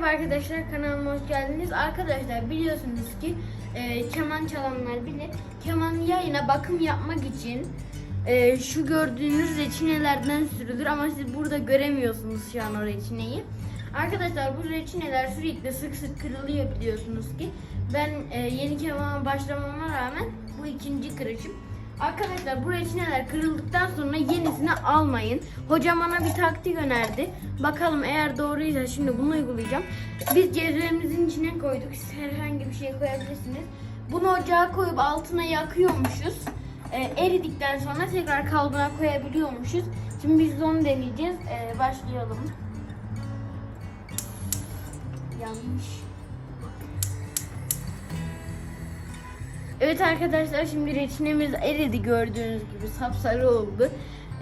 Merhaba arkadaşlar kanalıma hoş geldiniz. Arkadaşlar biliyorsunuz ki e, keman çalanlar bilir. Keman yayına bakım yapmak için e, şu gördüğünüz reçinelerden sürülür ama siz burada göremiyorsunuz şu an o reçineyi. Arkadaşlar bu reçineler sürekli sık sık kırılıyor biliyorsunuz ki. Ben e, yeni kemana başlamama rağmen bu ikinci kırışım. Arkadaşlar bu reçineler kırıldıktan sonra yenisini almayın. Hocam bana bir taktik önerdi. Bakalım eğer doğruysa şimdi bunu uygulayacağım. Biz cezvemizin içine koyduk. Siz herhangi bir şey koyabilirsiniz. Bunu ocağa koyup altına yakıyormuşuz. Ee, eridikten sonra tekrar kalıbına koyabiliyormuşuz. Şimdi biz de onu deneyeceğiz. Ee, başlayalım. Yanlış. Evet arkadaşlar şimdi reçinemiz eridi gördüğünüz gibi sapsarı oldu.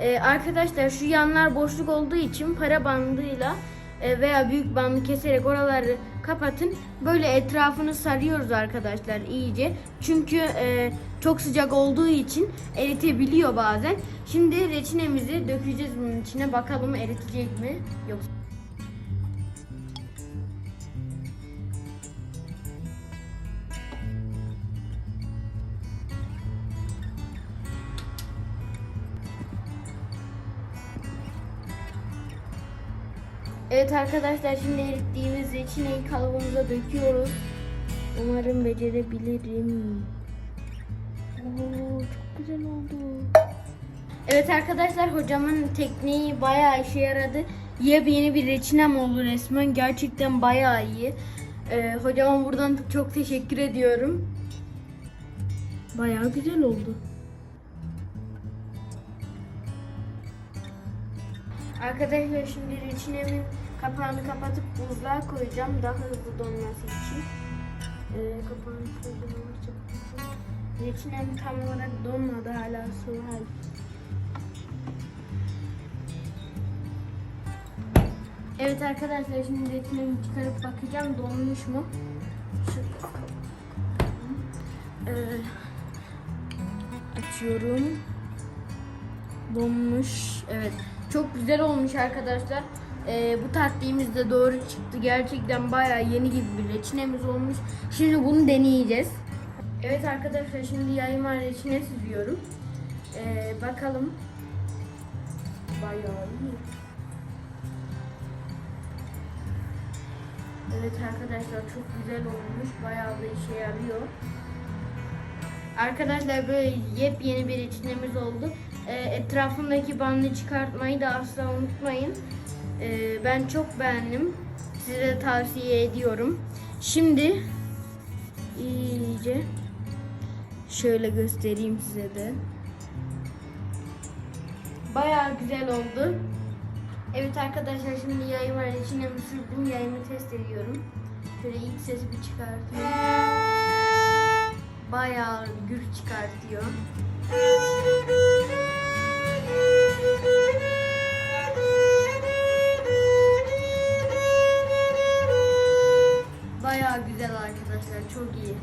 Ee, arkadaşlar şu yanlar boşluk olduğu için para bandıyla e, veya büyük bandı keserek oraları kapatın. Böyle etrafını sarıyoruz arkadaşlar iyice. Çünkü e, çok sıcak olduğu için eritebiliyor bazen. Şimdi reçinemizi dökeceğiz bunun içine. Bakalım eritecek mi? Yoksa Evet arkadaşlar şimdi erittiğimiz reçineyi kalıbımıza döküyoruz. Umarım becerebilirim. Oo, çok güzel oldu. Evet arkadaşlar hocamın tekniği bayağı işe yaradı. Yepyeni bir reçinem oldu resmen. Gerçekten bayağı iyi. Ee, hocama buradan çok teşekkür ediyorum. Bayağı güzel oldu. Arkadaşlar şimdi reçinemin kapağını kapatıp buzluğa koyacağım daha hızlı donması için. Ee, kapağını koydum. Reçinem tam olarak donmadı hala var. Evet arkadaşlar şimdi reçinemi çıkarıp bakacağım donmuş mu? Bakalım. Ee, açıyorum. Donmuş. Evet. Çok güzel olmuş arkadaşlar. Ee, bu taktiğimiz de doğru çıktı. Gerçekten bayağı yeni gibi bir reçinemiz olmuş. Şimdi bunu deneyeceğiz. Evet arkadaşlar şimdi yayma reçine süzüyorum. Ee, bakalım. Bayağı iyi. Evet arkadaşlar çok güzel olmuş. Bayağı da işe yarıyor. Arkadaşlar böyle yepyeni bir reçinemiz oldu. Ee, etrafındaki bandı çıkartmayı da asla unutmayın. Ee, ben çok beğendim. Size tavsiye ediyorum. Şimdi iyice şöyle göstereyim size de. Bayağı güzel oldu. Evet arkadaşlar şimdi yayın var. İçine sürdüm. Yayını test ediyorum. Şöyle ilk sesi bir çıkartayım. Bayağı gür çıkartıyor. Güzel arkadaşlar. Çok iyi.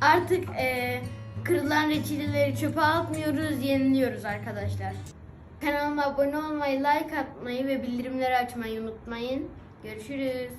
Artık eee, kırılan reçineleri çöpe atmıyoruz, yeniliyoruz arkadaşlar. Kanalıma abone olmayı, like atmayı ve bildirimleri açmayı unutmayın. Görüşürüz.